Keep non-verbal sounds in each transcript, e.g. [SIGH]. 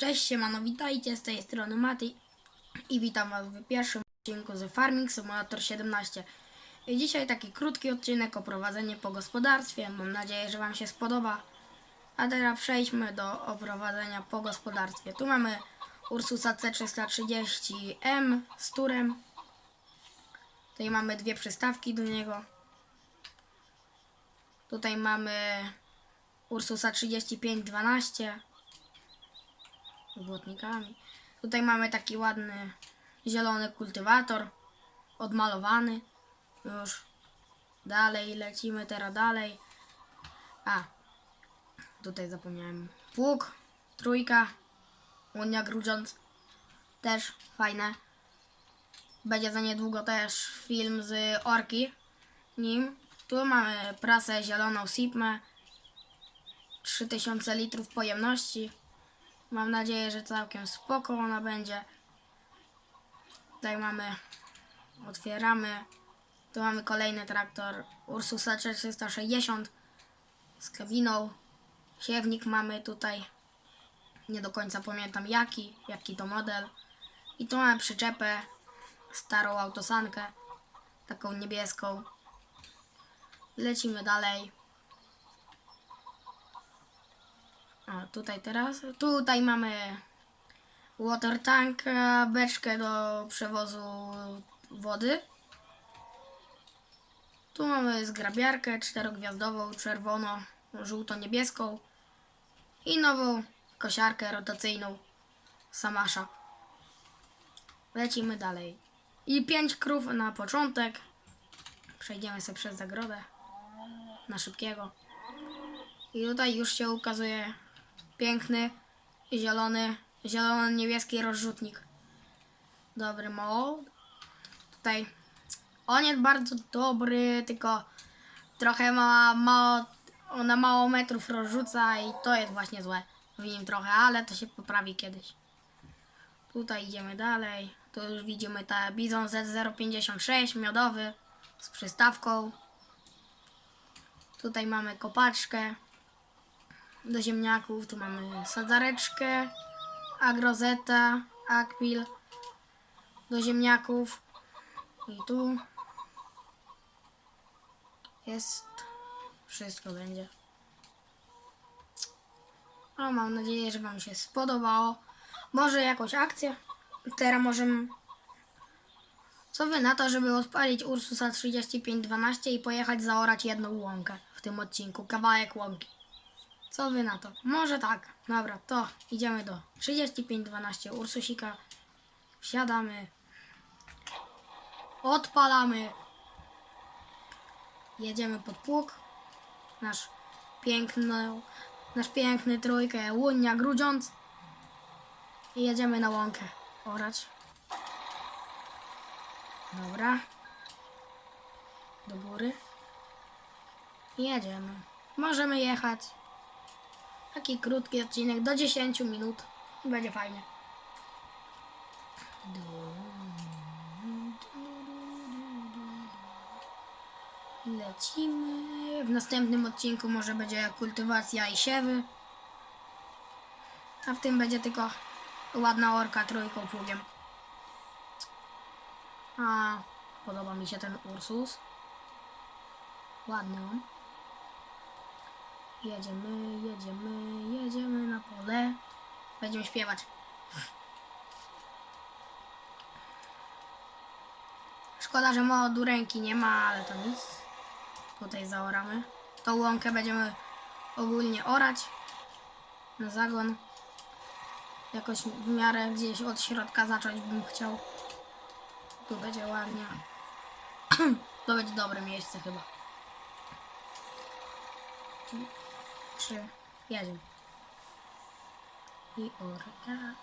Cześć, siemano, witajcie, z tej strony Maty i witam was w pierwszym odcinku z Farming Simulator 17. I dzisiaj taki krótki odcinek o prowadzeniu po gospodarstwie, mam nadzieję, że wam się spodoba. A teraz przejdźmy do oprowadzenia po gospodarstwie. Tu mamy Ursusa C330M z turem. Tutaj mamy dwie przystawki do niego. Tutaj mamy Ursusa 3512 z błotnikami. Tutaj mamy taki ładny zielony kultywator, odmalowany już. Dalej lecimy teraz dalej. A, tutaj zapomniałem. Pług, trójka, Unia Grudziądz, też fajne. Będzie za niedługo też film z Orki nim. Tu mamy prasę zieloną Sipmę, 3000 litrów pojemności. Mam nadzieję, że całkiem spoko ona będzie. Tutaj mamy, otwieramy. Tu mamy kolejny traktor Ursusa 360 z kabiną. Siewnik mamy tutaj. Nie do końca pamiętam jaki, jaki to model. I tu mamy przyczepę, starą autosankę, taką niebieską. Lecimy dalej. O, tutaj teraz. Tutaj mamy water tank, beczkę do przewozu wody. Tu mamy zgrabiarkę czterogwiazdową, czerwono, żółto-niebieską i nową kosiarkę rotacyjną Samasza. Lecimy dalej. I pięć krów na początek. Przejdziemy sobie przez zagrodę na szybkiego. I tutaj już się ukazuje piękny, zielony, zielono-niebieski rozrzutnik. Dobry mod. Tutaj on jest bardzo dobry, tylko trochę ma mało, ona mało metrów rozrzuca i to jest właśnie złe w nim trochę, ale to się poprawi kiedyś. Tutaj idziemy dalej. Tu już widzimy ta Bizon Z056 miodowy z przystawką. Tutaj mamy kopaczkę do ziemniaków. Tu mamy sadzareczkę, agrozeta, akwil do ziemniaków. I tu jest wszystko będzie. O, mam nadzieję, że Wam się spodobało. Może jakąś akcję? Teraz możemy... Co Wy na to, żeby odpalić Ursusa 3512 i pojechać zaorać jedną łąkę w tym odcinku, kawałek łąki? Co wy na to? Może tak. Dobra, to idziemy do 3512 Ursusika. Wsiadamy. Odpalamy. Jedziemy pod pług. Nasz piękny, nasz piękny trójkę Łunia Grudziądz. I jedziemy na łąkę orać. Dobra. Do góry. Jedziemy. Możemy jechać. Taki krótki odcinek, do 10 minut. Będzie fajnie. Lecimy. W następnym odcinku może będzie kultywacja i siewy. A w tym będzie tylko ładna orka trójką pługiem. A podoba mi się ten Ursus. Ładny on. Jedziemy, jedziemy, jedziemy na pole. Będziemy śpiewać. Szkoda, że modu ręki nie ma, ale to nic. Tutaj zaoramy. Tą łąkę będziemy ogólnie orać. Na zagon. Jakoś w miarę gdzieś od środka zacząć bym chciał. Tu będzie ładnie. [CLEARS THROAT] to będzie dobre miejsce chyba. Trzy, jeden. I orka.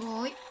はい。